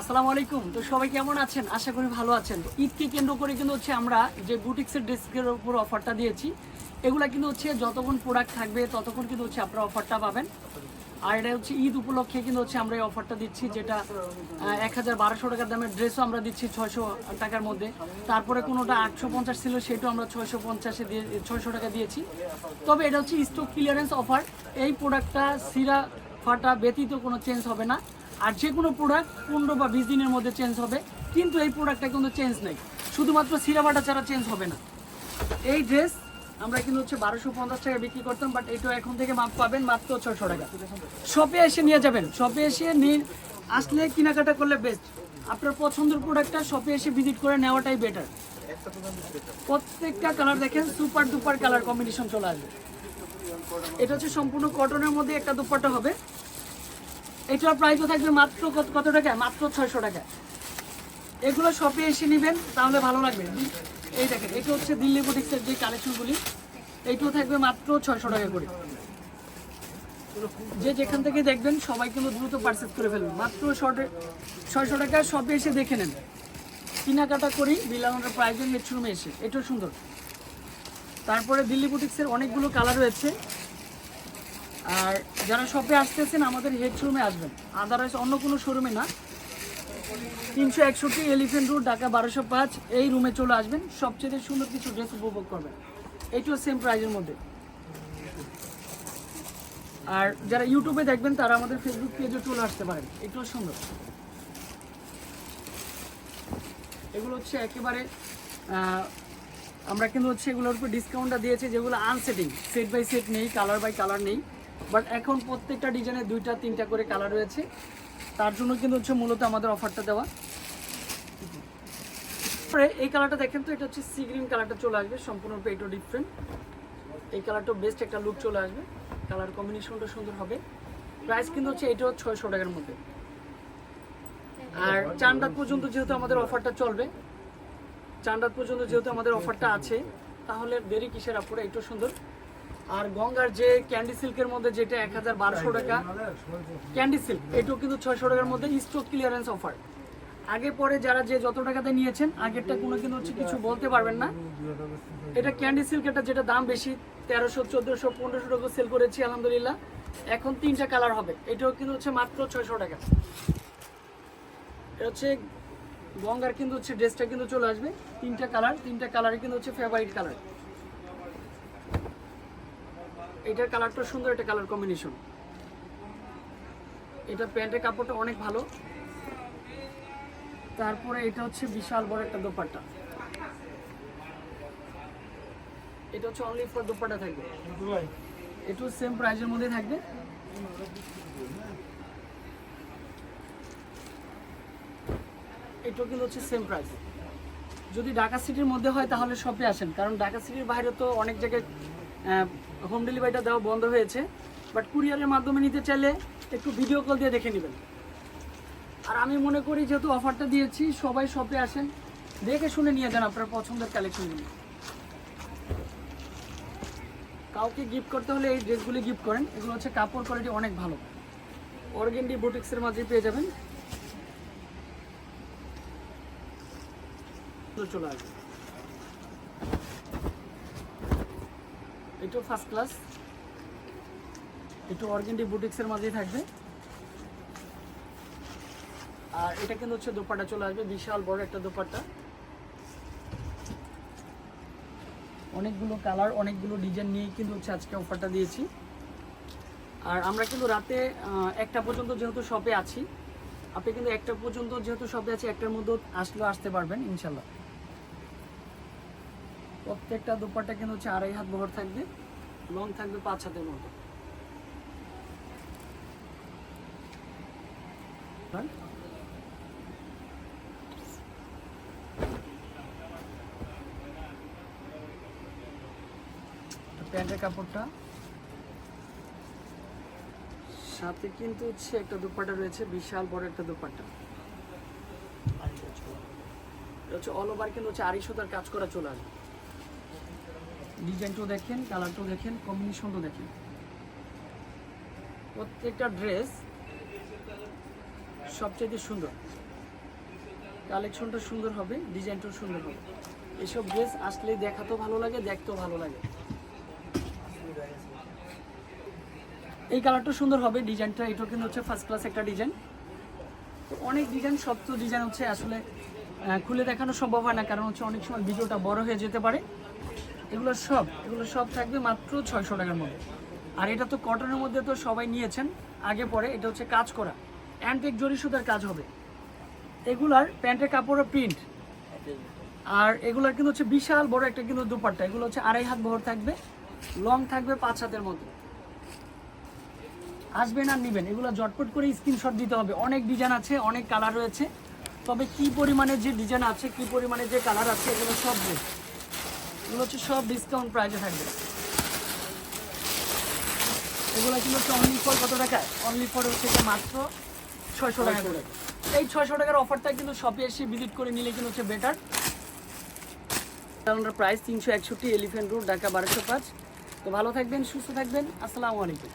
আসসালামু আলাইকুম। তো সবাই কেমন আছেন? আশা করি ভালো আছেন। ঈদকে কেন্দ্র করে কিন্তু হচ্ছে আমরা যে বুটিক্সের ড্রেসের উপর অফারটা দিয়েছি, এগুলা কিন্তু হচ্ছে যতক্ষণ প্রোডাক্ট থাকবে, ততক্ষণ কিন্তু হচ্ছে আপনারা অফারটা পাবেন। আর এটা হচ্ছে ঈদ উপলক্ষে কিন্তু হচ্ছে আমরা এই অফারটা দিচ্ছি, যেটা এক হাজার বারোশো টাকার দামের ড্রেসও আমরা দিচ্ছি ছয়শো টাকার মধ্যে। তারপরে কোনোটা আটশো পঞ্চাশ ছিল, সেটাও আমরা ছয়শো পঞ্চাশে দিয়ে, ছয়শো টাকা দিয়েছি। তবে এটা হচ্ছে স্টক ক্লিয়ারেন্স অফার এই প্রোডাক্টটা সিরা ফাটা ব্যতীত কোনো চেঞ্জ হবে না। আর যে কোনো প্রোডাক্ট পনেরো বা বিশ দিনের মধ্যে চেঞ্জ হবে। কিন্তু এই প্রোডাক্টটা কিন্তু চেঞ্জ নেই। শুধুমাত্র সিরা ফাটা ছাড়া চেঞ্জ হবে না। এই ড্রেস আমরা কিন্তু হচ্ছে বারোশো পঞ্চাশ টাকা বিক্রি করতাম বাট এটা এখন থেকে মাপ পাবেন মাত্র ছশো টাকা। শপে এসে নিয়ে যাবেন। শপে এসে নিয়ে আসলে কেনাকাটা করলে বেস্ট আপনার পছন্দের প্রোডাক্টটা শপে এসে ভিজিট করে নেওয়াটাই বেটার প্রত্যেকটা কালার দেখেন সুপার ডুপার কালার কম্বিনেশন চলে আসবে। এটা হচ্ছে সম্পূর্ণ কটনের মধ্যে একটা দুপাট্টা হবে। এটার প্রাইসও থাকবে মাত্র কত কত টাকা? মাত্র ছয়শো টাকা। এগুলো শপে এসে নেবেন, তাহলে ভালো লাগবে। এই দেখেন, এটা হচ্ছে দিল্লি বুটিক্সের যে কালেকশনগুলি এইটাও থাকবে মাত্র ছয়শো টাকা করে। যে যেখান থেকে দেখবেন, সবাই কিন্তু দ্রুত পারচেস করে ফেলবেন মাত্র শর্টে ছয়শো টাকা শপে এসে দেখে নেন। কেনাকাটা করি বিলানোর প্রাইজের হেডশোরুমে এসে। এটাও সুন্দর। তারপরে দিল্লি বুটিক্সের অনেকগুলো কালার রয়েছে। আর যারা শপে আসতেছেন, আমাদের হেড শোরুমে আসবেন। আদারওয়াইজ অন্য কোনো শোরুমে না। তিনশো একষট্টি এলিফেন্ট রোড ঢাকা বারোশো পাঁচ, এই রুমে চলে আসবেন। সবচেয়ে সুন্দর কিছু ড্রেস উপভোগ করবেন। এইটাও সেম প্রাইজের মধ্যে। আর যারা ইউটিউবে দেখবেন, তারা আমাদের ফেসবুক পেজে চলে আসতে পারেন। এটাও সুন্দর। এগুলো হচ্ছে একেবারে আমরা কিন্তু হচ্ছে এগুলোর উপর ডিসকাউন্টটা দিয়েছি, যেগুলো আনসেটিং সেট বাই সেট নেই কালার বাই কালার নেই। বাট এখন প্রত্যেকটা ডিজাইনে দুইটা, তিনটা করে কালার রয়েছে। তার জন্য কিন্তু হচ্ছে মূলত আমাদের অফারটা দেওয়া। তারপরে এই কালারটা দেখেন তো, এটা হচ্ছে সি গ্রিন কালারটা চলে আসবে সম্পূর্ণরূপে এটা ডিফারেন্ট এই কালারটা বেস্ট একটা লুক চলে আসবে। কালার কম্বিনেশনটা সুন্দর হবে। প্রাইস কিন্তু হচ্ছে এটাও ছয়শো টাকার মধ্যে। আর চান্দাত পর্যন্ত যেহেতু আমাদের অফারটা চলবে, চান্দাত পর্যন্ত যেহেতু আমাদের অফারটা আছে, তাহলে দেরি কিসের আপুরে একটু সুন্দর। আর গঙ্গার যে ক্যান্ডি সিল্কের মধ্যে যেটা এক হাজার বারোশো টাকা, ক্যান্ডি সিল্ক, এটাও কিন্তু ছয়শো টাকার মধ্যে স্টক ক্লিয়ারেন্স অফার আগে পরে যারা যে যত টাকাতে নিয়েছেন, আগেরটা কোনো কিন্তু হচ্ছে কিছু বলতে পারবেন না। এটা ক্যান্ডি সিল্ক এটা যেটা দাম বেশি, তেরোশো, চোদ্দোশো, পনেরোশো টাকা সেল করেছি, আলহামদুলিল্লাহ। এখন তিনটা কালার হবে, এটাও কিন্তু হচ্ছে মাত্র ছয়শো টাকা। এটা হচ্ছে গঙ্গার কিন্তু হচ্ছে ড্রেসটা কিন্তু চলে আসবে, তিনটা কালার তিনটা কালারে কিন্তু হচ্ছে ফেভারিট কালার এটার কালারটা সুন্দর একটা কালার কম্বিনেশন। এটা প্যান্টের কাপড়টা অনেক ভালো। তারপরে এটা হচ্ছে বিশাল বড় একটা দোপাট্টা। এটা হচ্ছে অনলি ফর দোপাট্টা থাকবে। এটাও সেম প্রাইজের মধ্যে থাকবে। এটাও কিন্তু হচ্ছে সেম প্রাইস যদি ঢাকা সিটির মধ্যে হয় তাহলে শপে আসেন। কারণ ঢাকা সিটির বাইরে তো অনেক জায়গায় হোম ডেলিভারিটা দেওয়া বন্ধ হয়েছে বাট কুরিয়ারের মাধ্যমে নিতে চাইলে একটু ভিডিও কল দিয়ে দেখে নেবেন। আর আমি মনে করি যেহেতু অফারটা দিয়েছি, সবাই শপে আসেন, দেখে শুনে নিয়ে যান আপনার পছন্দের কালেকশনগুলো কাউকে গিফট করতে হলে এই ড্রেসগুলি গিফট করেন, এগুলো হচ্ছে কাপড় কোয়ালিটি অনেক ভালো। অর্গেন্ডি বুটিক্সের মাঝে পেয়ে যাবেন। চলে আসবে এটাও ফার্স্ট ক্লাস একটু অর্গেন্ডি বুটিক্সের মাঝেই থাকবে। আর এটা কিন্তু হচ্ছে দোপাট্টা চলে আসবে, বিশাল বড় একটা দোপাট্টা। অনেকগুলো কালার অনেকগুলো ডিজাইন নিয়ে কিন্তু হচ্ছে আজকে অফারটা দিয়েছি। আর আমরা কিন্তু রাতে একটা পর্যন্ত যেহেতু শপে আছি, আপনি কিন্তু একটা পর্যন্ত যেহেতু শপে আছি একটার মধ্যে আসলেও আসতে পারবেন ইনশাল্লাহ প্রত্যেকটা দুপাট্টা কিন্তু হচ্ছে আড়াই হাত বহর থাকবে লং থাকবে পাঁচ হাতের মতো? প্যান্টের কাপড়টা। সাথে কিন্তু হচ্ছে একটা দুপাট্টা রয়েছে, বিশাল বড় একটা দুপাট্টা। হচ্ছে অল ওভার কিন্তু হচ্ছে আড়াইশো তার কাজ করা চলে আসবে। ডিজাইনটাও দেখেন, কালারটাও দেখেন কম্বিনেশনটাও দেখেন। প্রত্যেকটা ড্রেস সবচেয়ে সুন্দর। কালেকশনটা সুন্দর হবে ডিজাইনটাও সুন্দর হবে। এসব ড্রেস আসলে দেখাতেও ভালো লাগে, দেখতেও ভালো লাগে। এই কালারটা সুন্দর হবে ডিজাইনটা এটাও কিন্তু হচ্ছে ফার্স্ট ক্লাস একটা ডিজাইন তো অনেক ডিজাইন সব তো ডিজাইন হচ্ছে আসলে খুলে দেখানো সম্ভব হয় না, কারণ হচ্ছে অনেক সময় ভিডিওটা বড় হয়ে যেতে পারে। এগুলো সব এগুলো সব থাকবে মাত্র ছয়শো টাকার মধ্যে। আর এটা তো কটনের মধ্যে তো সবাই নিয়েছেন, আগে পরে, এটা হচ্ছে কাজ করা। অ্যান্টেক জরি সুতার কাজ হবে। এগুলার প্যান্টের কাপড়ের প্রিন্ট আর এগুলার কিন্তু হচ্ছে বিশাল বড় একটা কিন্তু দুপাট্টা। এগুলো হচ্ছে আড়াই হাত বহর থাকবে লং থাকবে পাঁচ হাতের মধ্যে। আসবেন আর নেবেন। এগুলো জটপট করে স্ক্রিনশট দিতে হবে। অনেক ডিজাইন আছে, অনেক কালার রয়েছে। তবে কি পরিমাণে যে ডিজাইন আছে, কি পরিমাণে যে কালার আছে, এগুলো সব dress। এগুলো হচ্ছে সব ডিসকাউন্ট প্রাইসে থাকবে। এগুলো কিন্তু হচ্ছে অনলি ফর কত টাকায় অনলি ফর হচ্ছে মাত্র ছয়শো টাকা করে। এই ছয়শো টাকার অফারটা কিন্তু শপে এসে ভিজিট করে নিলে কিন্তু হচ্ছে বেটার প্রাইস তিনশো একষট্টি এলিফেন্ট রোড ঢাকা বারোশো পাঁচ। তো ভালো থাকবেন, সুস্থ থাকবেন। আসসালামু আলাইকুম।